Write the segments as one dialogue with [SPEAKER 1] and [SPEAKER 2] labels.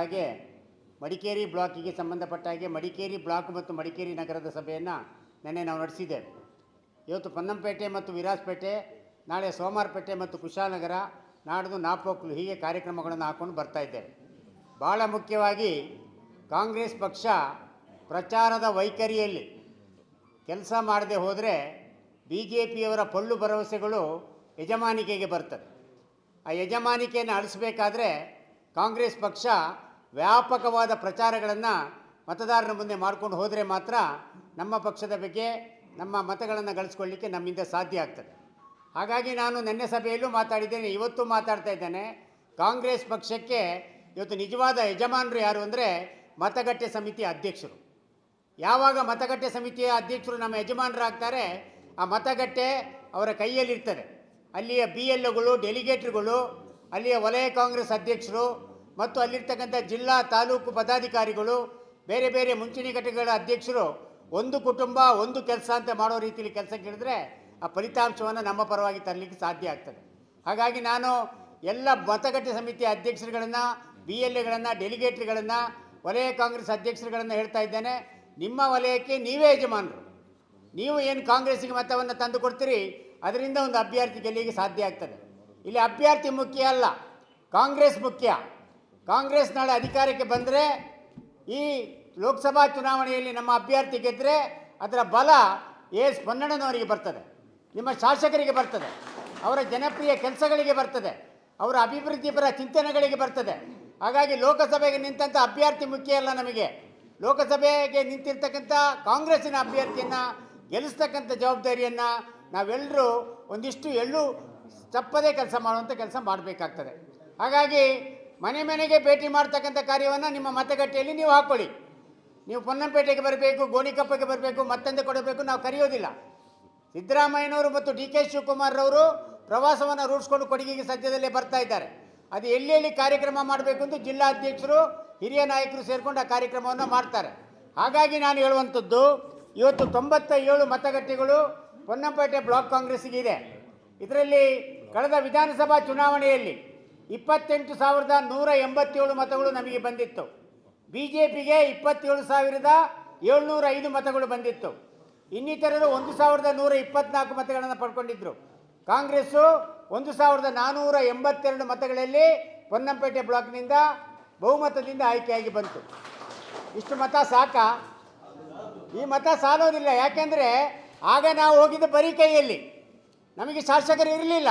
[SPEAKER 1] ಹಾಗೆ ಮಡಿಕೇರಿ ಬ್ಲಾಕಿಗೆ ಸಂಬಂಧಪಟ್ಟ ಹಾಗೆ ಮಡಿಕೇರಿ ಬ್ಲಾಕ್ ಮತ್ತು ಮಡಿಕೇರಿ ನಗರದ ಸಭೆಯನ್ನು ನಿನ್ನೆ ನಾವು ನಡೆಸಿದ್ದೇವೆ. ಇವತ್ತು ಪನ್ನಂಪೇಟೆ ಮತ್ತು ವಿರಾಜಪೇಟೆ, ನಾಳೆ ಸೋಮಾರಪೇಟೆ ಮತ್ತು ಕುಶಾಲನಗರ ನಾಡ್ದು ನಾಪೋಕ್ಲು ಹೀಗೆ ಕಾರ್ಯಕ್ರಮಗಳನ್ನು ಹಾಕ್ಕೊಂಡು ಬರ್ತಾ ಇದ್ದೇವೆ. ಭಾಳ ಮುಖ್ಯವಾಗಿ ಕಾಂಗ್ರೆಸ್ ಪಕ್ಷ ಪ್ರಚಾರದ ವೈಖರಿಯಲ್ಲಿ ಕೆಲಸ ಮಾಡದೆ ಹೋದರೆ ಬಿ ಜೆ ಪಿಯವರ ಪೊಳ್ಳು ಭರವಸೆಗಳು ಯಜಮಾನಿಕೆಗೆ ಬರ್ತದೆ. ಆ ಯಜಮಾನಿಕೆಯನ್ನು ಅಳಿಸಬೇಕಾದ್ರೆ ಕಾಂಗ್ರೆಸ್ ಪಕ್ಷ ವ್ಯಾಪಕವಾದ ಪ್ರಚಾರಗಳನ್ನು ಮತದಾರರ ಮುಂದೆ ಮಾಡ್ಕೊಂಡು ಹೋದರೆ ಮಾತ್ರ ನಮ್ಮ ಪಕ್ಷದ ಬಗ್ಗೆ ನಮ್ಮ ಮತಗಳನ್ನು ಗಳಿಸ್ಕೊಳ್ಳಿಕ್ಕೆ ನಮ್ಮಿಂದ ಸಾಧ್ಯ ಆಗ್ತದೆ. ಹಾಗಾಗಿ ನಾನು ನಿನ್ನೆ ಸಭೆಯಲ್ಲೂ ಮಾತಾಡಿದ್ದೇನೆ, ಇವತ್ತು ಮಾತಾಡ್ತಾ ಇದ್ದೇನೆ. ಕಾಂಗ್ರೆಸ್ ಪಕ್ಷಕ್ಕೆ ಇವತ್ತು ನಿಜವಾದ ಯಜಮಾನರು ಯಾರು ಅಂದರೆ ಮತಗಟ್ಟೆ ಸಮಿತಿ ಅಧ್ಯಕ್ಷರು. ಯಾವಾಗ ಮತಗಟ್ಟೆ ಸಮಿತಿಯ ಅಧ್ಯಕ್ಷರು ನಮ್ಮ ಯಜಮಾನರಾಗ್ತಾರೆ, ಆ ಮತಗಟ್ಟೆ ಅವರ ಕೈಯಲ್ಲಿರ್ತದೆ. ಅಲ್ಲಿಯ ಬಿ ಎಲ್ ಒಗಳು ಡೆಲಿಗೇಟ್ರುಗಳು ಅಲ್ಲಿಯ ವಲಯ ಕಾಂಗ್ರೆಸ್ ಅಧ್ಯಕ್ಷರು ಮತ್ತು ಅಲ್ಲಿರ್ತಕ್ಕಂಥ ಜಿಲ್ಲಾ ತಾಲೂಕು ಪದಾಧಿಕಾರಿಗಳು, ಬೇರೆ ಬೇರೆ ಮುಂಚೂಣಿ ಘಟಕಗಳ ಅಧ್ಯಕ್ಷರು ಒಂದು ಕುಟುಂಬ, ಒಂದು ಕೆಲಸ ಅಂತ ಮಾಡೋ ರೀತಿಯಲ್ಲಿ ಕೆಲಸ ಕೇಳಿದ್ರೆ ಆ ಫಲಿತಾಂಶವನ್ನು ನಮ್ಮ ಪರವಾಗಿ ತರಲಿಕ್ಕೆ ಸಾಧ್ಯ ಆಗ್ತದೆ. ಹಾಗಾಗಿ ನಾನು ಎಲ್ಲ ಮತಗಟ್ಟೆ ಸಮಿತಿಯ ಅಧ್ಯಕ್ಷರುಗಳನ್ನು ಬಿ ಎಲ್ ಎಗಳನ್ನು ಡೆಲಿಗೇಟ್ರ್ಗಳನ್ನು ವಲಯ ಕಾಂಗ್ರೆಸ್ ಅಧ್ಯಕ್ಷರುಗಳನ್ನು ಹೇಳ್ತಾ ಇದ್ದೇನೆ. ನಿಮ್ಮ ವಲಯಕ್ಕೆ ನೀವೇ ಯಜಮಾನರು. ನೀವು ಏನು ಕಾಂಗ್ರೆಸ್ಸಿಗೆ ಮತವನ್ನು ತಂದು ಕೊಡ್ತೀರಿ, ಅದರಿಂದ ಒಂದು ಅಭ್ಯರ್ಥಿ ಗೆಲ್ಲಿಗೆ ಸಾಧ್ಯ ಆಗ್ತದೆ. ಇಲ್ಲಿ ಅಭ್ಯರ್ಥಿ ಮುಖ್ಯ ಅಲ್ಲ, ಕಾಂಗ್ರೆಸ್ ಮುಖ್ಯ. ಕಾಂಗ್ರೆಸ್ ನಾಳೆ ಅಧಿಕಾರಕ್ಕೆ ಬಂದರೆ ಈ ಲೋಕಸಭಾ ಚುನಾವಣೆಯಲ್ಲಿ ನಮ್ಮ ಅಭ್ಯರ್ಥಿ ಗೆದ್ದರೆ ಅದರ ಬಲ ಎಸ್ ಸ್ಪಂದನವರಿಗೆ ಬರ್ತದೆ, ನಿಮ್ಮ ಶಾಸಕರಿಗೆ ಬರ್ತದೆ, ಅವರ ಜನಪ್ರಿಯ ಕೆಲಸಗಳಿಗೆ ಬರ್ತದೆ, ಅವರ ಅಭಿವೃದ್ಧಿಪರ ಚಿಂತನೆಗಳಿಗೆ ಬರ್ತದೆ. ಹಾಗಾಗಿ ಲೋಕಸಭೆಗೆ ನಿಂತಂಥ ಅಭ್ಯರ್ಥಿ ಮುಖ್ಯ ಅಲ್ಲ ನಮಗೆ. ಲೋಕಸಭೆಗೆ ನಿಂತಿರ್ತಕ್ಕಂಥ ಕಾಂಗ್ರೆಸ್ಸಿನ ಅಭ್ಯರ್ಥಿಯನ್ನು ಗೆಲ್ಲಿಸ್ತಕ್ಕಂಥ ಜವಾಬ್ದಾರಿಯನ್ನು ನಾವೆಲ್ಲರೂ ಒಂದಿಷ್ಟು ಎಳ್ಳು ತಪ್ಪದೇ ಕೆಲಸ ಮಾಡುವಂಥ ಕೆಲಸ ಮಾಡಬೇಕಾಗ್ತದೆ. ಹಾಗಾಗಿ ಮನೆ ಮನೆಗೆ ಭೇಟಿ ಮಾಡ್ತಕ್ಕಂಥ ಕಾರ್ಯವನ್ನು ನಿಮ್ಮ ಮತಗಟ್ಟೆಯಲ್ಲಿ ನೀವು ಹಾಕ್ಕೊಳ್ಳಿ ನೀವು ಪೊನ್ನಂಪೇಟೆಗೆ ಬರಬೇಕು, ಗೋಣಿಕಪ್ಪಗೆ ಬರಬೇಕು, ಮತ್ತೊಂದು ಕೊಡಬೇಕು ನಾವು ಕರೆಯೋದಿಲ್ಲ. ಸಿದ್ದರಾಮಯ್ಯನವರು ಮತ್ತು ಡಿ ಕೆ ಶಿವಕುಮಾರ್ರವರು ಪ್ರವಾಸವನ್ನು ರೂಢಿಸ್ಕೊಂಡು ಕೊಡಗಿಗೆ ಸದ್ಯದಲ್ಲೇ ಬರ್ತಾ ಇದ್ದಾರೆ. ಅದು ಎಲ್ಲಿ ಕಾರ್ಯಕ್ರಮ ಮಾಡಬೇಕು ಅಂತ ಜಿಲ್ಲಾ ಅಧ್ಯಕ್ಷರು ಹಿರಿಯ ನಾಯಕರು ಸೇರಿಕೊಂಡು ಆ ಕಾರ್ಯಕ್ರಮವನ್ನು ಮಾಡ್ತಾರೆ. ಹಾಗಾಗಿ ನಾನು ಹೇಳುವಂಥದ್ದು, ಇವತ್ತು ತೊಂಬತ್ತ ಏಳು ಮತಗಟ್ಟೆಗಳು ಪೊನ್ನಂಪೇಟೆ ಬ್ಲಾಕ್ ಕಾಂಗ್ರೆಸ್ಸಿಗೆ ಇದೆ. ಇದರಲ್ಲಿ ಕಳೆದ ವಿಧಾನಸಭಾ ಚುನಾವಣೆಯಲ್ಲಿ ಇಪ್ಪತ್ತೆಂಟು ಸಾವಿರದ ನೂರ ಎಂಬತ್ತೇಳು ಮತಗಳು ನಮಗೆ ಬಂದಿತ್ತು. ಬಿ ಜೆ ಪಿಗೆ ಇಪ್ಪತ್ತೇಳು ಸಾವಿರದ ಏಳ್ನೂರ ಐದು ಮತಗಳು ಬಂದಿತ್ತು. ಇನ್ನಿತರರು ಒಂದು ಸಾವಿರದ ನೂರ ಇಪ್ಪತ್ನಾಲ್ಕು ಮತಗಳನ್ನು ಪಡ್ಕೊಂಡಿದ್ದರು ಕಾಂಗ್ರೆಸ್ಸು ಒಂದು ಸಾವಿರದ ನಾನ್ನೂರ ಎಂಬತ್ತೆರಡು ಮತಗಳಲ್ಲಿ ಪೊನ್ನಂಪೇಟೆ ಬ್ಲಾಕ್ನಿಂದ ಬಹುಮತದಿಂದ ಆಯ್ಕೆಯಾಗಿ ಬಂತು. ಇಷ್ಟು ಮತ ಸಾಕ? ಈ ಮತ ಸಾಲೋದಿಲ್ಲ. ಯಾಕೆಂದರೆ, ಆಗ ನಾವು ಹೋಗಿದ್ದು ಬರೀ ಕೈಯಲ್ಲಿ. ನಮಗೆ ಶಾಸಕರು ಇರಲಿಲ್ಲ.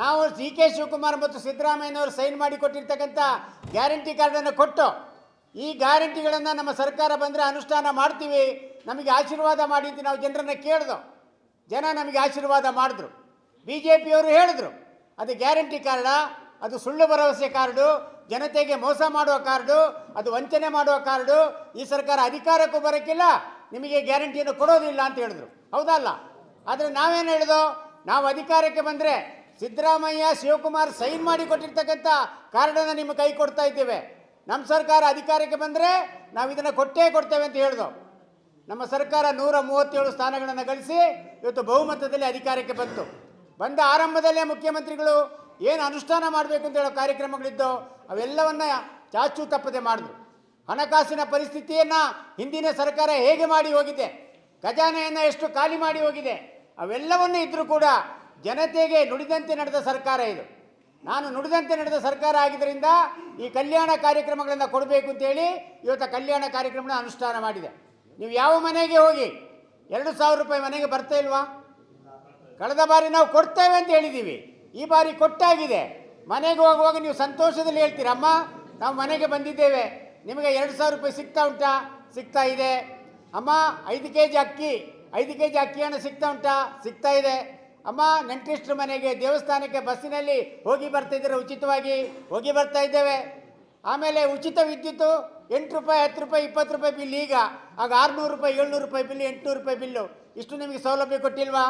[SPEAKER 1] ನಾವು ಸಿ ಕೆ ಶಿವಕುಮಾರ್ ಮತ್ತು ಸಿದ್ದರಾಮಯ್ಯನವರು ಸೈನ್ ಮಾಡಿ ಕೊಟ್ಟಿರ್ತಕ್ಕಂಥ ಗ್ಯಾರಂಟಿ ಕಾರ್ಡನ್ನು ಕೊಟ್ಟು ಈ ಗ್ಯಾರಂಟಿಗಳನ್ನು ನಮ್ಮ ಸರ್ಕಾರ ಬಂದರೆ ಅನುಷ್ಠಾನ ಮಾಡ್ತೀವಿ, ನಮಗೆ ಆಶೀರ್ವಾದ ಮಾಡಿ ಅಂತ ನಾವು ಜನರನ್ನು ಕೇಳಿದೋ, ಜನ ನಮಗೆ ಆಶೀರ್ವಾದ ಮಾಡಿದ್ರು. ಬಿ ಜೆ ಪಿಯವರು ಹೇಳಿದ್ರು, ಅದು ಗ್ಯಾರಂಟಿ ಕಾರ್ಡ, ಅದು ಸುಳ್ಳು ಭರವಸೆ ಕಾರ್ಡು, ಜನತೆಗೆ ಮೋಸ ಮಾಡುವ ಕಾರ್ಡು, ಅದು ವಂಚನೆ ಮಾಡುವ ಕಾರ್ಡು, ಈ ಸರ್ಕಾರ ಅಧಿಕಾರಕ್ಕೂ ಬರೋಕ್ಕಿಲ್ಲ ನಿಮಗೆ ಗ್ಯಾರಂಟಿಯನ್ನು ಕೊಡೋದಿಲ್ಲ ಅಂತ ಹೇಳಿದ್ರು. ಹೌದಲ್ಲ? ಆದರೆ ನಾವೇನು ಹೇಳಿದೋ, ನಾವು ಅಧಿಕಾರಕ್ಕೆ ಬಂದರೆ ಸಿದ್ದರಾಮಯ್ಯ, ಶಿವಕುಮಾರ್ ಸೈನ್ ಮಾಡಿ ಕೊಟ್ಟಿರ್ತಕ್ಕಂಥ ಕಾರ್ಡನ್ನು ನಿಮ್ಮ ಕೈ ಕೊಡ್ತಾ ಇದ್ದೇವೆ. ನಮ್ಮ ಸರ್ಕಾರ ಅಧಿಕಾರಕ್ಕೆ ಬಂದರೆ ನಾವು ಇದನ್ನು ಕೊಟ್ಟೇ ಕೊಡ್ತೇವೆ ಅಂತ ಹೇಳ್ದು. ನಮ್ಮ ಸರ್ಕಾರ ನೂರ ಮೂವತ್ತೇಳು ಸ್ಥಾನಗಳನ್ನು ಗಳಿಸಿ ಇವತ್ತು ಬಹುಮತದಲ್ಲಿ ಅಧಿಕಾರಕ್ಕೆ ಬಂತು. ಬಂದ ಆರಂಭದಲ್ಲೇ ಮುಖ್ಯಮಂತ್ರಿಗಳು ಏನು ಅನುಷ್ಠಾನ ಮಾಡಬೇಕು ಅಂತ ಹೇಳೋ ಕಾರ್ಯಕ್ರಮಗಳಿದ್ದು ಅವೆಲ್ಲವನ್ನ ಚಾಚು ತಪ್ಪದೆ ಮಾಡಿದ್ರು. ಹಣಕಾಸಿನ ಪರಿಸ್ಥಿತಿಯನ್ನು ಹಿಂದಿನ ಸರ್ಕಾರ ಹೇಗೆ ಮಾಡಿ ಹೋಗಿದೆ, ಖಜಾನೆಯನ್ನು ಎಷ್ಟು ಖಾಲಿ ಮಾಡಿ ಹೋಗಿದೆ, ಅವೆಲ್ಲವನ್ನೂ ಇದ್ದರೂ ಕೂಡ ಜನತೆಗೆ ನುಡಿದಂತೆ ನಡೆದ ಸರ್ಕಾರ ಇದು. ನಾನು ನುಡಿದಂತೆ ನಡೆದ ಸರ್ಕಾರ ಆಗಿದ್ದರಿಂದ ಈ ಕಲ್ಯಾಣ ಕಾರ್ಯಕ್ರಮಗಳನ್ನು ಕೊಡಬೇಕು ಅಂತೇಳಿ ಇವತ್ತು ಕಲ್ಯಾಣ ಕಾರ್ಯಕ್ರಮನ ಅನುಷ್ಠಾನ ಮಾಡಿದೆ. ನೀವು ಯಾವ ಮನೆಗೆ ಹೋಗಿ ಎರಡು ಸಾವಿರ ರೂಪಾಯಿ ಮನೆಗೆ ಬರ್ತಾ ಇಲ್ವಾ? ಕಳೆದ ಬಾರಿ ನಾವು ಕೊಡ್ತೇವೆ ಅಂತ ಹೇಳಿದ್ದೀವಿ. ಈ ಬಾರಿ ಕೊಟ್ಟಾಗಿದೆ. ಮನೆಗೆ ಹೋಗುವಾಗ ನೀವು ಸಂತೋಷದಲ್ಲಿ ಹೇಳ್ತೀರಮ್ಮ ನಾವು ಮನೆಗೆ ಬಂದಿದ್ದೇವೆ. ನಿಮಗೆ ಎರಡು ಸಾವಿರ ರೂಪಾಯಿ ಸಿಗ್ತಾ ಉಂಟಾ? ಸಿಗ್ತಾ ಇದೆ. ಅಮ್ಮ, ಐದು ಕೆ ಜಿ ಅಕ್ಕಿ, ಐದು ಕೆ ಜಿ ಅಕ್ಕಿಯನ್ನು ಸಿಗ್ತಾ ಉಂಟಾ? ಸಿಗ್ತಾ ಇದೆ. ಅಮ್ಮ ನೆಂಟಿಷ್ಟ್ರ ಮನೆಗೆ, ದೇವಸ್ಥಾನಕ್ಕೆ, ಬಸ್ಸಿನಲ್ಲಿ ಹೋಗಿ ಬರ್ತಾ ಇದ್ದೀರಾ, ಉಚಿತವಾಗಿ ಹೋಗಿ ಬರ್ತಾ ಇದ್ದೇವೆ. ಆಮೇಲೆ ಉಚಿತ ವಿದ್ಯುತ್ತು ಎಂಟು ರೂಪಾಯಿ, ಹತ್ತು ರೂಪಾಯಿ, ಇಪ್ಪತ್ತು ರೂಪಾಯಿ ಬಿಲ್ ಈಗ. ಆಗ ಆರುನೂರು ರೂಪಾಯಿ, ಏಳ್ನೂರು ರೂಪಾಯಿ ಬಿಲ್, ಎಂಟುನೂರು ರೂಪಾಯಿ ಬಿಲ್ಲು. ಇಷ್ಟು ನಿಮಗೆ ಸೌಲಭ್ಯ ಕೊಟ್ಟಿಲ್ವಾ?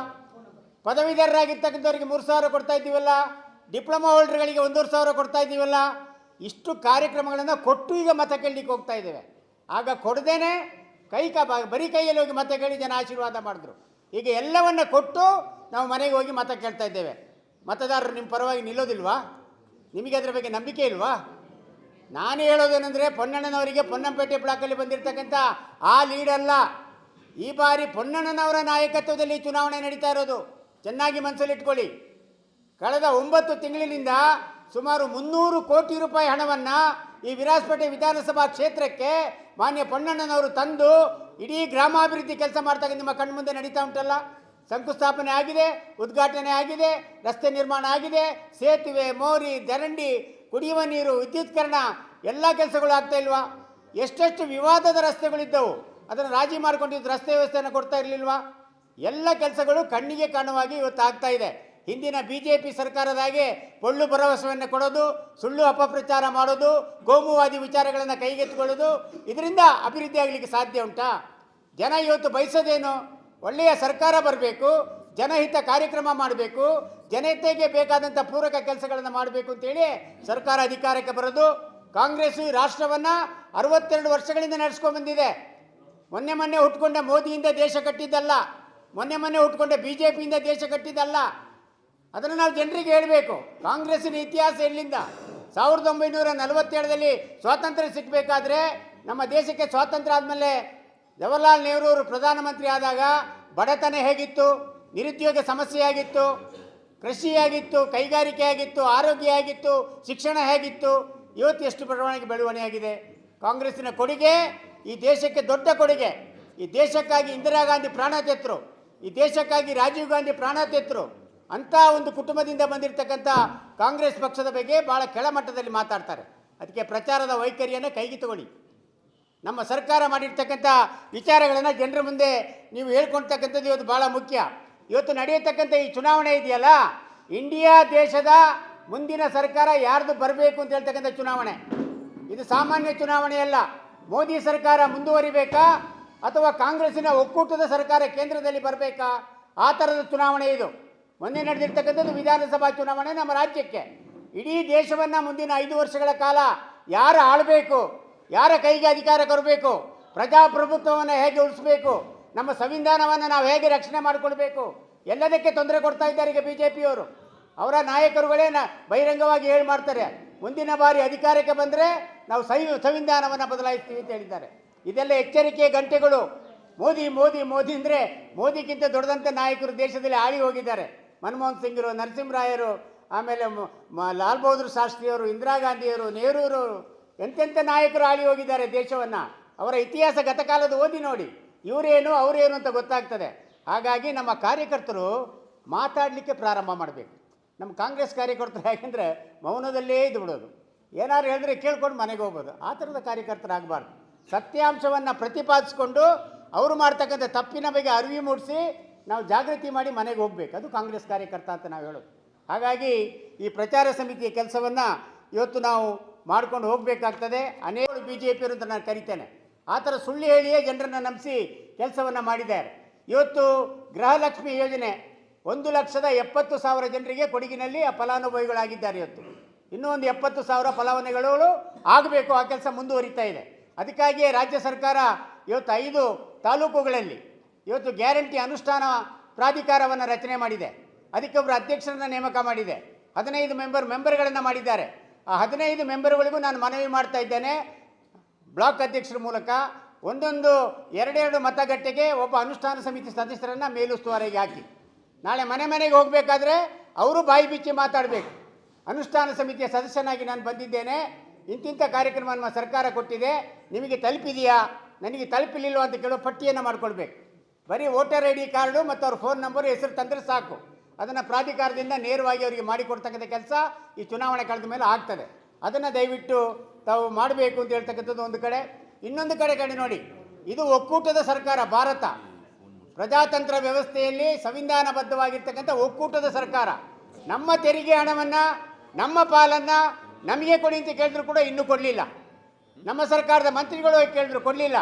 [SPEAKER 1] ಪದವೀಧರರಾಗಿರ್ತಕ್ಕಂಥವ್ರಿಗೆ ಮೂರು ಸಾವಿರ ಕೊಡ್ತಾ ಇದ್ದೀವಲ್ಲ? ಡಿಪ್ಲೊಮಾ ಹೋಲ್ಡರ್ಗಳಿಗೆ ಒಂದೂವರೆ ಸಾವಿರ ಕೊಡ್ತಾ ಇದ್ದೀವಲ್ಲ? ಇಷ್ಟು ಕಾರ್ಯಕ್ರಮಗಳನ್ನು ಕೊಟ್ಟು ಈಗ ಮತ ಕೇಳಲಿಕ್ಕೆ ಹೋಗ್ತಾ ಇದ್ದೇವೆ. ಆಗ ಕೊಡದೇನೆ ಕೈ ಕಾ ಬರೀ ಕೈಯಲ್ಲಿ ಹೋಗಿ ಮತ ಕೇಳಿ ಜನ ಆಶೀರ್ವಾದ ಮಾಡಿದ್ರು. ಈಗ ಎಲ್ಲವನ್ನ ಕೊಟ್ಟು ನಾವು ಮನೆಗೆ ಹೋಗಿ ಮತ ಕೇಳ್ತಾ ಇದ್ದೇವೆ. ಮತದಾರರು ನಿಮ್ಮ ಪರವಾಗಿ ನಿಲ್ಲೋದಿಲ್ವಾ? ನಿಮಗೆ ಅದರ ಬಗ್ಗೆ ನಂಬಿಕೆ ಇಲ್ವಾ? ನಾನು ಹೇಳೋದೇನೆಂದರೆ ಪೊನ್ನಣ್ಣನವರಿಗೆ ಪೊನ್ನಂಪೇಟೆ ಬ್ಲಾಕಲ್ಲಿ ಬಂದಿರತಕ್ಕಂಥ ಆ ಲೀಡಲ್ಲ ಈ ಬಾರಿ ಪೊನ್ನಣ್ಣನವರ ನಾಯಕತ್ವದಲ್ಲಿ ಚುನಾವಣೆ ನಡೀತಾ ಇರೋದು. ಚೆನ್ನಾಗಿ ಮನಸ್ಸಲ್ಲಿಟ್ಕೊಳ್ಳಿ ಕಳೆದ ಒಂಬತ್ತು ತಿಂಗಳಿನಿಂದ ಸುಮಾರು ಮುನ್ನೂರು ಕೋಟಿ ರೂಪಾಯಿ ಹಣವನ್ನು ಈ ವಿರಾಜಪೇಟೆ ವಿಧಾನಸಭಾ ಕ್ಷೇತ್ರಕ್ಕೆ ಮಾನ್ಯ ಪೊನ್ನಣ್ಣನವರು ತಂದು ಇಡೀ ಗ್ರಾಮಾಭಿವೃದ್ಧಿ ಕೆಲಸ ಮಾಡ್ತಾಗ ನಿಮ್ಮ ಕಣ್ಮುಂದೆ ನಡೀತಾ ಉಂಟಲ್ಲ? ಶಂಕುಸ್ಥಾಪನೆ ಆಗಿದೆ, ಉದ್ಘಾಟನೆ ಆಗಿದೆ, ರಸ್ತೆ ನಿರ್ಮಾಣ ಆಗಿದೆ, ಸೇತುವೆ, ಮೋರಿ ದರಂಡಿ ಕುಡಿಯುವ ನೀರು, ವಿದ್ಯುತ್ಕರಣ, ಎಲ್ಲ ಕೆಲಸಗಳು ಆಗ್ತಾ ಇಲ್ವಾ? ಎಷ್ಟೆಷ್ಟು ವಿವಾದದ ರಸ್ತೆಗಳಿದ್ದವು? ಅದನ್ನು ರಾಜಿ ಮಾಡಿಕೊಂಡಿದ್ದು ರಸ್ತೆ ವ್ಯವಸ್ಥೆಯನ್ನು ಕೊಡ್ತಾ ಇರಲಿಲ್ವಾ? ಎಲ್ಲ ಕೆಲಸಗಳು ಕಣ್ಣಿಗೆ ಕಾಣುವಾಗಿ ಇವತ್ತು ಆಗ್ತಾ ಇದೆ. ಹಿಂದಿನ ಬಿ ಜೆ ಪಿ ಸರ್ಕಾರದಾಗೆ ಪೊಳ್ಳು ಭರವಸೆಯನ್ನು ಕೊಡೋದು, ಸುಳ್ಳು ಅಪಪ್ರಚಾರ ಮಾಡೋದು ಗೋಮುವಾದಿ ವಿಚಾರಗಳನ್ನು ಕೈಗೆತ್ತಿಕೊಳ್ಳೋದು, ಇದರಿಂದ ಅಭಿವೃದ್ಧಿ ಆಗಲಿಕ್ಕೆ ಸಾಧ್ಯ ಉಂಟಾ? ಜನ ಇವತ್ತು ಬಯಸೋದೇನು? ಒಳ್ಳೆಯ ಸರ್ಕಾರ ಬರಬೇಕು, ಜನಹಿತ ಕಾರ್ಯಕ್ರಮ ಮಾಡಬೇಕು, ಜನತೆಗೆ ಬೇಕಾದಂಥ ಪೂರಕ ಕೆಲಸಗಳನ್ನು ಮಾಡಬೇಕು ಅಂತೇಳಿ ಸರ್ಕಾರ ಅಧಿಕಾರಕ್ಕೆ ಬರೋದು. ಕಾಂಗ್ರೆಸ್ ಈ ರಾಷ್ಟ್ರವನ್ನು ಅರವತ್ತೆರಡು ವರ್ಷಗಳಿಂದ ನಡೆಸ್ಕೊಂಡು ಬಂದಿದೆ. ಮೊನ್ನೆ ಮೊನ್ನೆ ಹುಟ್ಕೊಂಡ ಮೋದಿಯಿಂದ ದೇಶ ಕಟ್ಟಿದ್ದಲ್ಲ. ಮೊನ್ನೆ ಮೊನ್ನೆ ಹುಟ್ಕೊಂಡ ಬಿ ಜೆ ಪಿಯಿಂದ ದೇಶ ಕಟ್ಟಿದ್ದಲ್ಲ. ಅದನ್ನು ನಾವು ಜನರಿಗೆ ಹೇಳಬೇಕು. ಕಾಂಗ್ರೆಸ್ಸಿನ ಇತಿಹಾಸ ಎಲ್ಲಿಂದ? ಸಾವಿರದ ಒಂಬೈನೂರ ನಲವತ್ತೇಳರಲ್ಲಿ ಸ್ವಾತಂತ್ರ್ಯ ಸಿಕ್ಕಬೇಕಾದ್ರೆ ನಮ್ಮ ದೇಶಕ್ಕೆ ಸ್ವಾತಂತ್ರ್ಯ ಆದಮೇಲೆ ಜವಾಹರ್ಲಾಲ್ ನೆಹರು ಅವರು ಪ್ರಧಾನಮಂತ್ರಿ ಆದಾಗ ಬಡತನ ಹೇಗಿತ್ತು? ನಿರುದ್ಯೋಗ ಸಮಸ್ಯೆ ಆಗಿತ್ತು ಕೃಷಿ ಆಗಿತ್ತು ಕೈಗಾರಿಕೆ ಆಗಿತ್ತು ಆರೋಗ್ಯ ಆಗಿತ್ತು ಶಿಕ್ಷಣ ಹೇಗಿತ್ತು? ಇವತ್ತು ಎಷ್ಟು ಬೆಳವಣಿಗೆ ಬೆಳವಣಿಗೆ ಆಗಿದೆ ಕಾಂಗ್ರೆಸ್ಸಿನ ಕೊಡುಗೆ, ಈ ದೇಶಕ್ಕೆ ದೊಡ್ಡ ಕೊಡುಗೆ. ಈ ದೇಶಕ್ಕಾಗಿ ಇಂದಿರಾ ಗಾಂಧಿ ಪ್ರಾಣ ತೆತ್ತರು ಈ ದೇಶಕ್ಕಾಗಿ ರಾಜೀವ್ ಗಾಂಧಿ ಪ್ರಾಣ ತೆತ್ತರು ಅಂಥ ಒಂದು ಕುಟುಂಬದಿಂದ ಬಂದಿರತಕ್ಕಂಥ ಕಾಂಗ್ರೆಸ್ ಪಕ್ಷದ ಬಗ್ಗೆ ಭಾಳ ಕೆಳಮಟ್ಟದಲ್ಲಿ ಮಾತಾಡ್ತಾರೆ. ಅದಕ್ಕೆ ಪ್ರಚಾರದ ವೈಖರಿಯನ್ನು ಕೈಗೆ ತಗೊಳ್ಳಿ. ನಮ್ಮ ಸರ್ಕಾರ ಮಾಡಿರ್ತಕ್ಕಂಥ ವಿಚಾರಗಳನ್ನು ಜನರ ಮುಂದೆ ನೀವು ಹೇಳ್ಕೊಳ್ತಕ್ಕಂಥದ್ದು ಇವತ್ತು ಭಾಳ ಮುಖ್ಯ. ಇವತ್ತು ನಡೆಯತಕ್ಕಂಥ ಈ ಚುನಾವಣೆ ಇದೆಯಲ್ಲ? ಇಂಡಿಯಾ ದೇಶದ ಮುಂದಿನ ಸರ್ಕಾರ ಯಾರ್ದು ಬರಬೇಕು ಅಂತ ಹೇಳ್ತಕ್ಕಂಥ ಚುನಾವಣೆ. ಇದು ಸಾಮಾನ್ಯ ಚುನಾವಣೆ ಅಲ್ಲ. ಮೋದಿ ಸರ್ಕಾರ ಮುಂದುವರಿಬೇಕಾ? ಅಥವಾ ಕಾಂಗ್ರೆಸ್ಸಿನ ಒಕ್ಕೂಟದ ಸರ್ಕಾರ ಕೇಂದ್ರದಲ್ಲಿ ಬರಬೇಕಾ? ಆ ಥರದ ಚುನಾವಣೆ ಇದು. ಮೊನ್ನೆ ನಡೆದಿರ್ತಕ್ಕಂಥದ್ದು ವಿಧಾನಸಭಾ ಚುನಾವಣೆ ನಮ್ಮ ರಾಜ್ಯಕ್ಕೆ. ಇಡೀ ದೇಶವನ್ನು ಮುಂದಿನ ಐದು ವರ್ಷಗಳ ಕಾಲ ಯಾರು ಆಳಬೇಕು? ಯಾರ ಕೈಗೆ ಅಧಿಕಾರ ಕೊಡಬೇಕು? ಪ್ರಜಾಪ್ರಭುತ್ವವನ್ನು ಹೇಗೆ ಉಳಿಸಬೇಕು? ನಮ್ಮ ಸಂವಿಧಾನವನ್ನು ನಾವು ಹೇಗೆ ರಕ್ಷಣೆ ಮಾಡಿಕೊಳ್ಬೇಕು? ಎಲ್ಲದಕ್ಕೆ ತೊಂದರೆ ಕೊಡ್ತಾ ಇದ್ದಾರೆ ಈಗ ಬಿ ಜೆ ಪಿಯವರು ಅವರ ನಾಯಕರುಗಳೇ ನ ಬಹಿರಂಗವಾಗಿ ಹೇಳಿ ಮಾಡ್ತಾರೆ. ಮುಂದಿನ ಬಾರಿ ಅಧಿಕಾರಕ್ಕೆ ಬಂದರೆ ನಾವು ಸೈ ಸಂವಿಧಾನವನ್ನು ಬದಲಾಯಿಸ್ತೀವಿ ಅಂತ ಹೇಳಿದ್ದಾರೆ. ಇದೆಲ್ಲ ಎಚ್ಚರಿಕೆ ಗಂಟೆಗಳು. ಮೋದಿ ಮೋದಿ ಮೋದಿ ಅಂದರೆ ಮೋದಿಗಿಂತ ದೊಡ್ಡದಂಥ ನಾಯಕರು ದೇಶದಲ್ಲಿ ಆಳಿ ಹೋಗಿದ್ದಾರೆ. ಮನಮೋಹನ್ ಸಿಂಗ್ರು, ನರಸಿಂಹರಾಯರು, ಆಮೇಲೆ ಲಾಲ್ ಬಹದ್ದೂರ್ ಶಾಸ್ತ್ರಿಯವರು, ಇಂದಿರಾ ಗಾಂಧಿಯವರು ನೆಹರೂರವರು ಎಂತೆಂಥ ನಾಯಕರು ಆಳಿ ಹೋಗಿದ್ದಾರೆ ದೇಶವನ್ನು? ಅವರ ಇತಿಹಾಸ ಗತಕಾಲದ ಓದಿ ನೋಡಿ. ಇವರೇನು, ಅವರೇನು ಅಂತ ಗೊತ್ತಾಗ್ತದೆ. ಹಾಗಾಗಿ ನಮ್ಮ ಕಾರ್ಯಕರ್ತರು ಮಾತಾಡಲಿಕ್ಕೆ ಪ್ರಾರಂಭ ಮಾಡಬೇಕು. ನಮ್ಮ ಕಾಂಗ್ರೆಸ್ ಕಾರ್ಯಕರ್ತರು ಯಾಕೆಂದರೆ ಮೌನದಲ್ಲೇ ಇದು ಬಿಡೋದು. ಏನಾದ್ರು ಹೇಳಿದ್ರೆ ಕೇಳ್ಕೊಂಡು ಮನೆಗೆ ಹೋಗ್ಬೋದು. ಆ ಥರದ ಕಾರ್ಯಕರ್ತರಾಗಬಾರ್ದು. ಸತ್ಯಾಂಶವನ್ನು ಪ್ರತಿಪಾದಿಸ್ಕೊಂಡು ಅವರು ಮಾಡ್ತಕ್ಕಂಥ ತಪ್ಪಿನ ಬಗ್ಗೆ ಅರಿವು ಮೂಡಿಸಿ ನಾವು ಜಾಗೃತಿ ಮಾಡಿ ಮನೆಗೆ ಹೋಗ್ಬೇಕು. ಅದು ಕಾಂಗ್ರೆಸ್ ಕಾರ್ಯಕರ್ತ ಅಂತ ನಾವು ಹೇಳೋದು. ಹಾಗಾಗಿ ಈ ಪ್ರಚಾರ ಸಮಿತಿಯ ಕೆಲಸವನ್ನು ಇವತ್ತು ನಾವು ಮಾಡ್ಕೊಂಡು ಹೋಗಬೇಕಾಗ್ತದೆ. ಅನೇಕ ಬಿ ಜೆ ಪಿ ಅಂತ ನಾನು ಕರಿತೇನೆ. ಆ ಥರ ಸುಳ್ಳು ಹೇಳಿಯೇ ಜನರನ್ನು ನಂಬಿಸಿ ಕೆಲಸವನ್ನು ಮಾಡಿದ್ದಾರೆ. ಇವತ್ತು ಗೃಹಲಕ್ಷ್ಮಿ ಯೋಜನೆ ಒಂದು ಲಕ್ಷದ ಎಪ್ಪತ್ತು ಸಾವಿರ ಜನರಿಗೆ ಕೊಡಗಿನಲ್ಲಿ ಫಲಾನುಭವಿಗಳಾಗಿದ್ದಾರೆ ಇವತ್ತು. ಇನ್ನೂ ಒಂದು ಎಪ್ಪತ್ತು ಸಾವಿರ ಫಲಾನುಭವಿಗಳು ಆಗಬೇಕು, ಆ ಕೆಲಸ ಮುಂದುವರಿತಾ ಇದೆ. ಅದಕ್ಕಾಗಿಯೇ ರಾಜ್ಯ ಸರ್ಕಾರ ಇವತ್ತು ಐದು ತಾಲೂಕುಗಳಲ್ಲಿ ಇವತ್ತು ಗ್ಯಾರಂಟಿ ಅನುಷ್ಠಾನ ಪ್ರಾಧಿಕಾರವನ್ನು ರಚನೆ ಮಾಡಿದೆ. ಅದಕ್ಕೆ ಒಬ್ಬರು ಅಧ್ಯಕ್ಷರನ್ನು ನೇಮಕ ಮಾಡಿದೆ. ಹದಿನೈದು ಮೆಂಬರ್ ಮೆಂಬರ್ಗಳನ್ನು ಮಾಡಿದ್ದಾರೆ. ಆ ಹದಿನೈದು ಮೆಂಬರ್ಗಳಿಗೂ ನಾನು ಮನವಿ ಮಾಡ್ತಾ ಇದ್ದೇನೆ. ಬ್ಲಾಕ್ ಅಧ್ಯಕ್ಷರ ಮೂಲಕ ಒಂದೊಂದು ಎರಡೆರಡು ಮತಗಟ್ಟೆಗೆ ಒಬ್ಬ ಅನುಷ್ಠಾನ ಸಮಿತಿ ಸದಸ್ಯರನ್ನು ಮೇಲುಸ್ತುವಾರಿಗೆ ಹಾಕಿ. ನಾಳೆ ಮನೆ ಮನೆಗೆ ಹೋಗಬೇಕಾದ್ರೆ ಅವರು ಬಾಯಿ ಬಿಚ್ಚಿ ಮಾತಾಡಬೇಕು. ಅನುಷ್ಠಾನ ಸಮಿತಿಯ ಸದಸ್ಯನಾಗಿ ನಾನು ಬಂದಿದ್ದೇನೆ. ಇಂತಿಂಥ ಕಾರ್ಯಕ್ರಮ ನಮ್ಮ ಸರ್ಕಾರ ಕೊಟ್ಟಿದೆ. ನಿಮಗೆ ತಲುಪಿದೆಯಾ? ನನಗೆ ತಲುಪಿಲಿಲ್ವ ಅಂತ ಕೇಳೋ ಪಟ್ಟಿಯನ್ನು ಮಾಡ್ಕೊಳ್ಬೇಕು. ಬರೀ ವೋಟರ್ ಐ ಡಿ ಕಾರ್ಡು ಮತ್ತು ಅವ್ರ ಫೋನ್ ನಂಬರು ಹೆಸರು ತಂದರೆ ಸಾಕು. ಅದನ್ನು ಪ್ರಾಧಿಕಾರದಿಂದ ನೇರವಾಗಿ ಅವರಿಗೆ ಮಾಡಿಕೊಡ್ತಕ್ಕಂಥ ಕೆಲಸ ಈ ಚುನಾವಣೆ ಕಳೆದ ಮೇಲೆ ಆಗ್ತದೆ. ಅದನ್ನು ದಯವಿಟ್ಟು ತಾವು ಮಾಡಬೇಕು ಅಂತ ಹೇಳ್ತಕ್ಕಂಥದ್ದು ಒಂದು ಕಡೆ. ಇನ್ನೊಂದು ಕಡೆ ಕಡೆ ನೋಡಿ, ಇದು ಒಕ್ಕೂಟದ ಸರ್ಕಾರ, ಭಾರತ. ಪ್ರಜಾತಂತ್ರ ವ್ಯವಸ್ಥೆಯಲ್ಲಿ ಸಂವಿಧಾನಬದ್ಧವಾಗಿರ್ತಕ್ಕಂಥ ಒಕ್ಕೂಟದ ಸರ್ಕಾರ. ನಮ್ಮ ತೆರಿಗೆ ಹಣವನ್ನು, ನಮ್ಮ ಪಾಲನ್ನು ನಮಗೆ ಕೊಡಿ ಅಂತ ಕೇಳಿದ್ರು ಕೂಡ ಇನ್ನೂ ಕೊಡಲಿಲ್ಲ. ನಮ್ಮ ಸರ್ಕಾರದ ಮಂತ್ರಿಗಳು ಕೇಳಿದ್ರು ಕೊಡಲಿಲ್ಲ.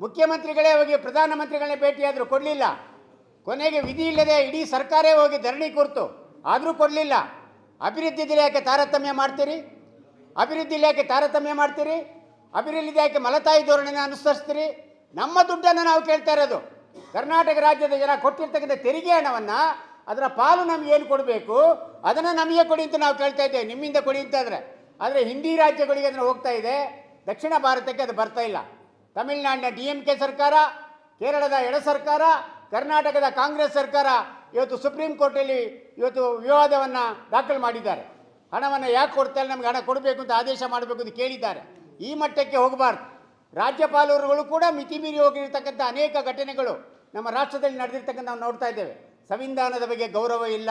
[SPEAKER 1] ಮುಖ್ಯಮಂತ್ರಿಗಳೇ ಹೋಗಿ ಪ್ರಧಾನಮಂತ್ರಿಗಳನ್ನೇ ಭೇಟಿಯಾದರೂ ಕೊಡಲಿಲ್ಲ. ಕೊನೆಗೆ ವಿಧಿ ಇಲ್ಲದೆ ಇಡೀ ಸರ್ಕಾರೇ ಹೋಗಿ ಧರಣಿ ಕೂರ್ತು. ಆದರೂ ಕೊಡಲಿಲ್ಲ. ಅಭಿವೃದ್ಧಿ ಯಾಕೆ ತಾರತಮ್ಯ ಮಾಡ್ತೀರಿ? ಅಭಿವೃದ್ಧಿ ಯಾಕೆ ತಾರತಮ್ಯ ಮಾಡ್ತೀರಿ? ಅಭಿವೃದ್ಧಿ ಯಾಕೆ ಮಲತಾಯಿ ಧೋರಣೆನ ಅನುಸರಿಸ್ತೀರಿ? ನಮ್ಮ ದುಡ್ಡನ್ನು ನಾವು ಕೇಳ್ತಾ ಇರೋದು. ಕರ್ನಾಟಕ ರಾಜ್ಯದ ಜನ ಕೊಟ್ಟಿರ್ತಕ್ಕಂಥ ತೆರಿಗೆ ಹಣವನ್ನು ಅದರ ಪಾಲು ನಮ್ಗೆ ಏನು ಕೊಡಬೇಕು? ಅದನ್ನು ನಮಗೆ ಕೊಡಿ ಅಂತ ನಾವು ಕೇಳ್ತಾ ಇದ್ದೇವೆ. ನಿಮ್ಮಿಂದ ಕೊಡಿ ಅಂತಾದರೆ ಆದರೆ ಹಿಂದಿ ರಾಜ್ಯಗಳಿಗೆ ಅದನ್ನು ಹೋಗ್ತಾ ಇದೆ. ದಕ್ಷಿಣ ಭಾರತಕ್ಕೆ ಅದು ಬರ್ತಾ ಇಲ್ಲ. ತಮಿಳುನಾಡಿನ ಡಿ ಎಂ ಕೆ ಸರ್ಕಾರ, ಕೇರಳದ ಎಡ ಸರ್ಕಾರ ಕರ್ನಾಟಕದ ಕಾಂಗ್ರೆಸ್ ಸರ್ಕಾರ ಇವತ್ತು ಸುಪ್ರೀಂ ಕೋರ್ಟಲ್ಲಿ ಇವತ್ತು ವಿವಾದವನ್ನು ದಾಖಲು ಮಾಡಿದ್ದಾರೆ. ಹಣವನ್ನು ಯಾಕೆ ಕೊಡ್ತಾರೆ ನಮಗೆ ಹಣ ಕೊಡಬೇಕು ಅಂತ ಆದೇಶ ಮಾಡಬೇಕು ಅಂತ ಕೇಳಿದ್ದಾರೆ. ಈ ಮಟ್ಟಕ್ಕೆ ಹೋಗಬಾರ್ದು. ರಾಜ್ಯಪಾಲರುಗಳು ಕೂಡ ಮಿತಿ ಮೀರಿ ಹೋಗಿರ್ತಕ್ಕಂಥ ಅನೇಕ ಘಟನೆಗಳು ನಮ್ಮ ರಾಷ್ಟ್ರದಲ್ಲಿ ನಡೆದಿರ್ತಕ್ಕಂಥ ನಾವು ನೋಡ್ತಾ ಇದ್ದೇವೆ. ಸಂವಿಧಾನದ ಬಗ್ಗೆ ಗೌರವ ಇಲ್ಲ.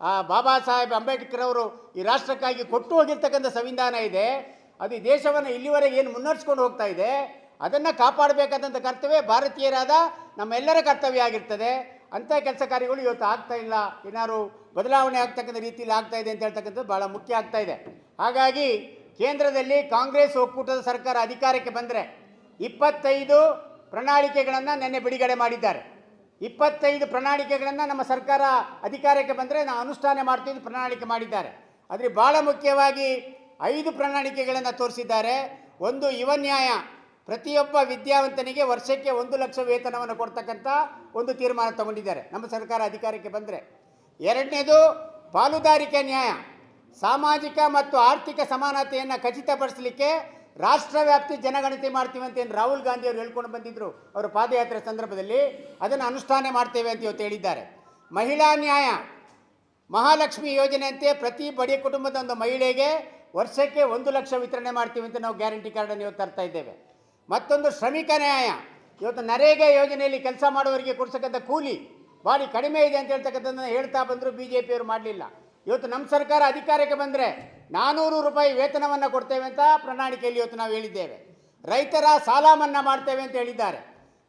[SPEAKER 1] ಆ ಬಾಬಾ ಸಾಹೇಬ್ ಅಂಬೇಡ್ಕರ್ ಅವರು ಈ ರಾಷ್ಟ್ರಕ್ಕಾಗಿ ಕೊಟ್ಟು ಹೋಗಿರ್ತಕ್ಕಂಥ ಸಂವಿಧಾನ ಇದೆ. ಅದು ಈ ದೇಶವನ್ನು ಇಲ್ಲಿವರೆಗೆ ಏನು ಮುನ್ನಡೆಸ್ಕೊಂಡು ಹೋಗ್ತಾ ಇದೆ. ಅದನ್ನು ಕಾಪಾಡಬೇಕಾದಂಥ ಕರ್ತವ್ಯ ಭಾರತೀಯರಾದ ನಮ್ಮೆಲ್ಲರ ಕರ್ತವ್ಯ ಆಗಿರ್ತದೆ. ಅಂಥ ಕೆಲಸ ಕಾರ್ಯಗಳು ಇವತ್ತು ಆಗ್ತಾ ಇಲ್ಲ. ಏನಾದ್ರು ಬದಲಾವಣೆ ಆಗ್ತಕ್ಕಂಥ ರೀತಿಯಲ್ಲಿ ಆಗ್ತಾ ಇದೆ ಅಂತ ಹೇಳ್ತಕ್ಕಂಥದ್ದು ಭಾಳ ಮುಖ್ಯ ಆಗ್ತಾ ಇದೆ. ಹಾಗಾಗಿ ಕೇಂದ್ರದಲ್ಲಿ ಕಾಂಗ್ರೆಸ್ ಒಕ್ಕೂಟದ ಸರ್ಕಾರ ಅಧಿಕಾರಕ್ಕೆ ಬಂದರೆ ಇಪ್ಪತ್ತೈದು ಪ್ರಣಾಳಿಕೆಗಳನ್ನು ನಿನ್ನೆ ಬಿಡುಗಡೆ ಮಾಡಿದ್ದಾರೆ. ಇಪ್ಪತ್ತೈದು ಪ್ರಣಾಳಿಕೆಗಳನ್ನು ನಮ್ಮ ಸರ್ಕಾರ ಅಧಿಕಾರಕ್ಕೆ ಬಂದರೆ ನಾವು ಅನುಷ್ಠಾನ ಮಾಡ್ತೀವಿ ಪ್ರಣಾಳಿಕೆ ಮಾಡಿದ್ದಾರೆ. ಆದರೆ ಭಾಳ ಮುಖ್ಯವಾಗಿ ಐದು ಪ್ರಣಾಳಿಕೆಗಳನ್ನು ತೋರಿಸಿದ್ದಾರೆ. ಒಂದು ಯುವ ನ್ಯಾಯ ಪ್ರತಿಯೊಬ್ಬ ವಿದ್ಯಾವಂತನಿಗೆ ವರ್ಷಕ್ಕೆ ಒಂದು ಲಕ್ಷ ವೇತನವನ್ನು ಕೊಡ್ತಕ್ಕಂಥ ಒಂದು ತೀರ್ಮಾನ ತಗೊಂಡಿದ್ದಾರೆ. ನಮ್ಮ ಸರ್ಕಾರ ಅಧಿಕಾರಕ್ಕೆ ಬಂದರೆ. ಎರಡನೇದು ಪಾಲುದಾರಿಕೆ ನ್ಯಾಯ. ಸಾಮಾಜಿಕ ಮತ್ತು ಆರ್ಥಿಕ ಸಮಾನತೆಯನ್ನು ಖಚಿತಪಡಿಸಲಿಕ್ಕೆ ರಾಷ್ಟ್ರವ್ಯಾಪ್ತಿ ಜನಗಣತಿ ಮಾಡ್ತೀವಿ ಅಂತ ಏನು ರಾಹುಲ್ ಗಾಂಧಿ ಅವರು ಹೇಳ್ಕೊಂಡು ಬಂದಿದ್ದರು ಅವರು ಪಾದಯಾತ್ರೆ ಸಂದರ್ಭದಲ್ಲಿ. ಅದನ್ನು ಅನುಷ್ಠಾನ ಮಾಡ್ತೇವೆ ಅಂತ ಇವತ್ತು ಹೇಳಿದ್ದಾರೆ. ಮಹಿಳಾ ನ್ಯಾಯ. ಮಹಾಲಕ್ಷ್ಮಿ ಯೋಜನೆಯಂತೆ ಪ್ರತಿ ಬಡ ಕುಟುಂಬದ ಒಂದು ಮಹಿಳೆಗೆ ವರ್ಷಕ್ಕೆ ಒಂದು ಲಕ್ಷ ವಿತರಣೆ ಮಾಡ್ತೀವಿ ಅಂತ ನಾವು ಗ್ಯಾರಂಟಿ ಕಾರ್ಡನ್ನು ಇವತ್ತು ತರ್ತಾ ಇದ್ದೇವೆ. ಮತ್ತೊಂದು ಶ್ರಮಿಕ ನ್ಯಾಯ. ಇವತ್ತು ನರೇಗಾ ಯೋಜನೆಯಲ್ಲಿ ಕೆಲಸ ಮಾಡುವವರಿಗೆ ಕೊಡ್ಸಕ್ಕಂಥ ಕೂಲಿ ಭಾರಿ ಕಡಿಮೆ ಇದೆ ಅಂತ ಹೇಳ್ತಕ್ಕಂಥದ್ದನ್ನು ಹೇಳ್ತಾ ಬಂದರು ಬಿ ಜೆ ಪಿಯವರು ಮಾಡಲಿಲ್ಲ. ಇವತ್ತು ನಮ್ಮ ಸರ್ಕಾರ ಅಧಿಕಾರಕ್ಕೆ ಬಂದರೆ ನಾನ್ನೂರು ರೂಪಾಯಿ ವೇತನವನ್ನು ಕೊಡ್ತೇವೆ ಅಂತ ಪ್ರಣಾಳಿಕೆಯಲ್ಲಿ ಇವತ್ತು ನಾವು ಹೇಳಿದ್ದೇವೆ. ರೈತರ ಸಾಲ ಮನ್ನಾ ಮಾಡ್ತೇವೆ ಅಂತ ಹೇಳಿದ್ದಾರೆ.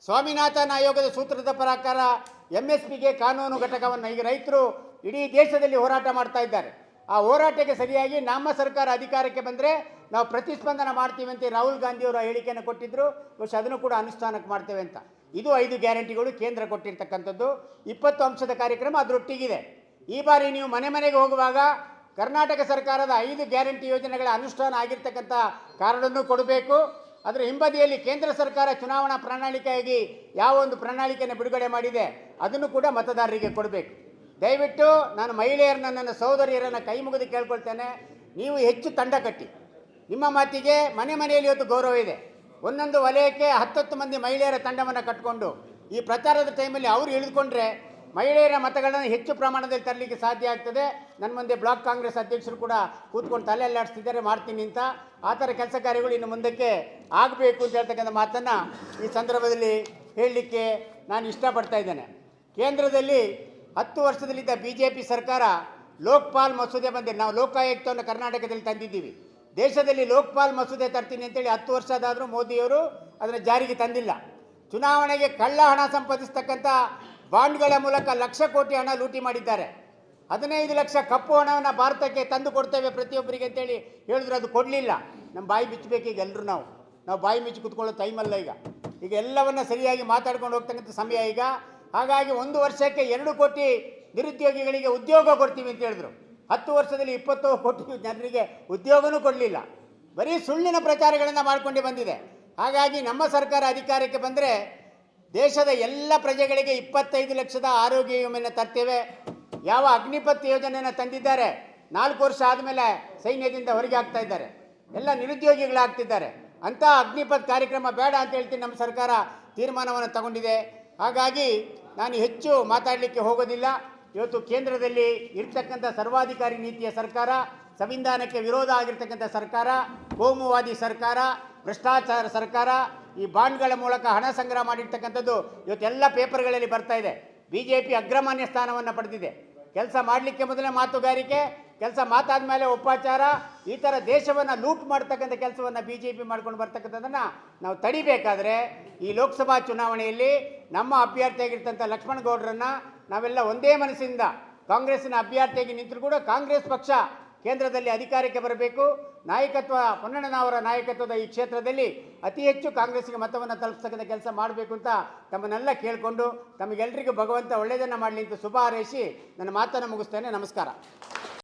[SPEAKER 1] ಸ್ವಾಮಿನಾಥನ್ ಆಯೋಗದ ಸೂತ್ರದ ಪ್ರಕಾರ ಎಂ ಎಸ್ ಪಿಗೆ ಕಾನೂನು ಘಟಕವನ್ನು ಈಗ ರೈತರು ಇಡೀ ದೇಶದಲ್ಲಿ ಹೋರಾಟ ಮಾಡ್ತಾ ಇದ್ದಾರೆ. ಆ ಹೋರಾಟಕ್ಕೆ ಸರಿಯಾಗಿ ನಮ್ಮ ಸರ್ಕಾರ ಅಧಿಕಾರಕ್ಕೆ ಬಂದರೆ ನಾವು ಪ್ರತಿಸ್ಪಂದನ ಮಾಡ್ತೀವಿ ಅಂತ ರಾಹುಲ್ ಗಾಂಧಿಯವರು ಹೇಳಿಕೆಯನ್ನು ಕೊಟ್ಟಿದ್ದರು ಬಹುಶಃ ಅದನ್ನು ಕೂಡ ಅನುಷ್ಠಾನಕ್ಕೆ ಮಾಡ್ತೇವೆ ಅಂತ. ಇದು ಐದು ಗ್ಯಾರಂಟಿಗಳು ಕೇಂದ್ರ ಕೊಟ್ಟಿರ್ತಕ್ಕಂಥದ್ದು. ಇಪ್ಪತ್ತು ಅಂಶದ ಕಾರ್ಯಕ್ರಮ ಅದರೊಟ್ಟಿಗಿದೆ. ಈ ಬಾರಿ ನೀವು ಮನೆ ಮನೆಗೆ ಹೋಗುವಾಗ ಕರ್ನಾಟಕ ಸರ್ಕಾರದ ಐದು ಗ್ಯಾರಂಟಿ ಯೋಜನೆಗಳ ಅನುಷ್ಠಾನ ಆಗಿರ್ತಕ್ಕಂಥ ಕಾರ್ಡನ್ನು ಕೊಡಬೇಕು. ಅದರ ಹಿಂಬದಿಯಲ್ಲಿ ಕೇಂದ್ರ ಸರ್ಕಾರ ಚುನಾವಣಾ ಪ್ರಣಾಳಿಕೆಯಾಗಿ ಯಾವ ಒಂದು ಪ್ರಣಾಳಿಕೆಯನ್ನು ಬಿಡುಗಡೆ ಮಾಡಿದೆ ಅದನ್ನು ಕೂಡ ಮತದಾರರಿಗೆ ಕೊಡಬೇಕು. ದಯವಿಟ್ಟು ನಾನು ಮಹಿಳೆಯರನ್ನ ನನ್ನ ಸಹೋದರಿಯರನ್ನು ಕೈ ಮುಗಿದು ಕೇಳ್ಕೊಳ್ತೇನೆ. ನೀವು ಹೆಚ್ಚು ತಂಡ ಕಟ್ಟಿ. ನಿಮ್ಮ ಮಾತಿಗೆ ಮನೆ ಮನೆಯಲ್ಲಿ ಇವತ್ತು ಗೌರವ ಇದೆ. ಒಂದೊಂದು ವಲಯಕ್ಕೆ ಹತ್ತತ್ತು ಮಂದಿ ಮಹಿಳೆಯರ ತಂಡವನ್ನು ಕಟ್ಕೊಂಡು ಈ ಪ್ರಚಾರದ ಟೈಮಲ್ಲಿ ಅವರು ಇಳಿದುಕೊಂಡ್ರೆ ಮಹಿಳೆಯರ ಮತಗಳನ್ನು ಹೆಚ್ಚು ಪ್ರಮಾಣದಲ್ಲಿ ತರಲಿಕ್ಕೆ ಸಾಧ್ಯ ಆಗ್ತದೆ. ನನ್ನ ಮುಂದೆ ಬ್ಲಾಕ್ ಕಾಂಗ್ರೆಸ್ ಅಧ್ಯಕ್ಷರು ಕೂಡ ಕೂತ್ಕೊಂಡು ತಲೆ ಅಲ್ಲಾಡಿಸ್ತಿದ್ದಾರೆ, ಮಾಡ್ತೀನಿ ಅಂತ. ಆ ಥರ ಕೆಲಸ ಕಾರ್ಯಗಳು ಇನ್ನು ಮುಂದಕ್ಕೆ ಆಗಬೇಕು ಅಂತ ಹೇಳ್ತಕ್ಕಂಥ ಮಾತನ್ನು ಈ ಸಂದರ್ಭದಲ್ಲಿ ಹೇಳಲಿಕ್ಕೆ ನಾನು ಇಷ್ಟಪಡ್ತಾ ಇದ್ದೇನೆ. ಕೇಂದ್ರದಲ್ಲಿ ಹತ್ತು ವರ್ಷದಲ್ಲಿದ್ದ ಬಿ ಜೆ ಪಿ ಸರ್ಕಾರ ಲೋಕ್ಪಾಲ್ ಮಸೂದೆ ಬಂದಿದೆ. ನಾವು ಲೋಕಾಯುಕ್ತವನ್ನು ಕರ್ನಾಟಕದಲ್ಲಿ ತಂದಿದ್ದೀವಿ. ದೇಶದಲ್ಲಿ ಲೋಕ್ಪಾಲ್ ಮಸೂದೆ ತರ್ತೀನಿ ಅಂತೇಳಿ ಹತ್ತು ವರ್ಷದಾದರೂ ಮೋದಿಯವರು ಅದನ್ನು ಜಾರಿಗೆ ತಂದಿಲ್ಲ. ಚುನಾವಣೆಗೆ ಕಳ್ಳ ಹಣ ಸಂಪಾದಿಸ್ತಕ್ಕಂಥ ಬಾಂಡ್ಗಳ ಮೂಲಕ ಲಕ್ಷ ಕೋಟಿ ಹಣ ಲೂಟಿ ಮಾಡಿದ್ದಾರೆ. ಹದಿನೈದು ಲಕ್ಷ ಕಪ್ಪು ಹಣವನ್ನು ಭಾರತಕ್ಕೆ ತಂದು ಕೊಡ್ತೇವೆ ಪ್ರತಿಯೊಬ್ಬರಿಗೆ ಅಂತೇಳಿ ಹೇಳಿದ್ರು ಅದು ಕೊಡಲಿಲ್ಲ. ನಮ್ಮ ಬಾಯಿ ಬಿಚ್ಚಬೇಕು ಈಗ ಎಲ್ಲರೂ ನಾವು. ನಾವು ಬಾಯಿ ಮುಚ್ಚಿ ಕುತ್ಕೊಳ್ಳೋ ಟೈಮಲ್ಲ ಈಗ. ಈಗ ಎಲ್ಲವನ್ನ ಸರಿಯಾಗಿ ಮಾತಾಡ್ಕೊಂಡು ಹೋಗ್ತಕ್ಕಂಥ ಸಮಯ ಈಗ. ಹಾಗಾಗಿ ಒಂದು ವರ್ಷಕ್ಕೆ ಎರಡು ಕೋಟಿ ನಿರುದ್ಯೋಗಿಗಳಿಗೆ ಉದ್ಯೋಗ ಕೊಡ್ತೀವಿ ಅಂತ ಹೇಳಿದ್ರು. ಹತ್ತು ವರ್ಷದಲ್ಲಿ ಇಪ್ಪತ್ತು ಕೋಟಿ ಜನರಿಗೆ ಉದ್ಯೋಗನೂ ಕೊಡಲಿಲ್ಲ. ಬರೀ ಸುಳ್ಳಿನ ಪ್ರಚಾರಗಳನ್ನು ಮಾಡಿಕೊಂಡು ಬಂದಿದೆ. ಹಾಗಾಗಿ ನಮ್ಮ ಸರ್ಕಾರ ಅಧಿಕಾರಕ್ಕೆ ಬಂದರೆ ದೇಶದ ಎಲ್ಲ ಪ್ರಜೆಗಳಿಗೆ ಇಪ್ಪತ್ತೈದು ಲಕ್ಷದ ಆರೋಗ್ಯ ವಿಮೆಯನ್ನು ತರ್ತೇವೆ. ಯಾವ ಅಗ್ನಿಪತ್ ಯೋಜನೆಯನ್ನು ತಂದಿದ್ದಾರೆ. ನಾಲ್ಕು ವರ್ಷ ಆದಮೇಲೆ ಸೈನ್ಯದಿಂದ ಹೊರಗೆ ಆಗ್ತಾ ಇದ್ದಾರೆ. ಎಲ್ಲ ನಿರುದ್ಯೋಗಿಗಳಾಗ್ತಿದ್ದಾರೆ. ಅಂಥ ಅಗ್ನಿಪತ್ ಕಾರ್ಯಕ್ರಮ ಬೇಡ ಅಂತ ಹೇಳ್ತೀನಿ ನಮ್ಮ ಸರ್ಕಾರ ತೀರ್ಮಾನವನ್ನು ತಗೊಂಡಿದೆ. ಹಾಗಾಗಿ ನಾನು ಹೆಚ್ಚು ಮಾತಾಡಲಿಕ್ಕೆ ಹೋಗೋದಿಲ್ಲ. ಇವತ್ತು ಕೇಂದ್ರದಲ್ಲಿ ಇರ್ತಕ್ಕಂಥ ಸರ್ವಾಧಿಕಾರಿ ನೀತಿಯ ಸರ್ಕಾರ, ಸಂವಿಧಾನಕ್ಕೆ ವಿರೋಧ ಆಗಿರ್ತಕ್ಕಂಥ ಸರ್ಕಾರ, ಕೋಮುವಾದಿ ಸರ್ಕಾರ, ಭ್ರಷ್ಟಾಚಾರ ಸರ್ಕಾರ, ಈ ಬಾಂಡ್ಗಳ ಮೂಲಕ ಹಣ ಸಂಗ್ರಹ ಮಾಡಿರ್ತಕ್ಕಂಥದ್ದು ಇವತ್ತೆಲ್ಲ ಪೇಪರ್ಗಳಲ್ಲಿ ಬರ್ತಾ ಇದೆ. ಬಿ ಅಗ್ರಮಾನ್ಯ ಸ್ಥಾನವನ್ನು ಪಡೆದಿದೆ. ಕೆಲಸ ಮಾಡಲಿಕ್ಕೆ ಮೊದಲೇ ಮಾತುಗಾರಿಕೆ ಕೆಲಸ ಮಾತಾದ ಮೇಲೆ ಉಪಾಚಾರ, ಈ ಥರ ದೇಶವನ್ನು ಲೂಟ್ ಮಾಡ್ತಕ್ಕಂಥ ಕೆಲಸವನ್ನು ಬಿ ಜೆ ಪಿ ಮಾಡ್ಕೊಂಡು ಬರ್ತಕ್ಕಂಥದ್ದನ್ನು ನಾವು ತಡಿಬೇಕಾದ್ರೆ ಈ ಲೋಕಸಭಾ ಚುನಾವಣೆಯಲ್ಲಿ ನಮ್ಮ ಅಭ್ಯರ್ಥಿಯಾಗಿರ್ತಂಥ ಲಕ್ಷ್ಮಣ ಗೌಡ್ರನ್ನ ನಾವೆಲ್ಲ ಒಂದೇ ಮನಸ್ಸಿಂದ ಕಾಂಗ್ರೆಸ್ಸಿನ ಅಭ್ಯರ್ಥಿಯಾಗಿ ನಿಂತರೂ ಕೂಡ ಕಾಂಗ್ರೆಸ್ ಪಕ್ಷ ಕೇಂದ್ರದಲ್ಲಿ ಅಧಿಕಾರಕ್ಕೆ ಬರಬೇಕು. ನಾಯಕತ್ವ ಪೊನ್ನಣ್ಣನವರ ನಾಯಕತ್ವದ ಈ ಕ್ಷೇತ್ರದಲ್ಲಿ ಅತಿ ಹೆಚ್ಚು ಕಾಂಗ್ರೆಸ್ಗೆ ಮತವನ್ನು ತಲುಪಿಸ್ತಕ್ಕಂಥ ಕೆಲಸ ಮಾಡಬೇಕು ಅಂತ ತಮ್ಮನ್ನೆಲ್ಲ ಕೇಳಿಕೊಂಡು ತಮಗೆಲ್ಲರಿಗೂ ಭಗವಂತ ಒಳ್ಳೆಯದನ್ನು ಮಾಡಲಿ ಅಂತ ಶುಭ ಹಾರೈಸಿ ನನ್ನ ಮಾತನ್ನು ಮುಗಿಸ್ತೇನೆ. ನಮಸ್ಕಾರ.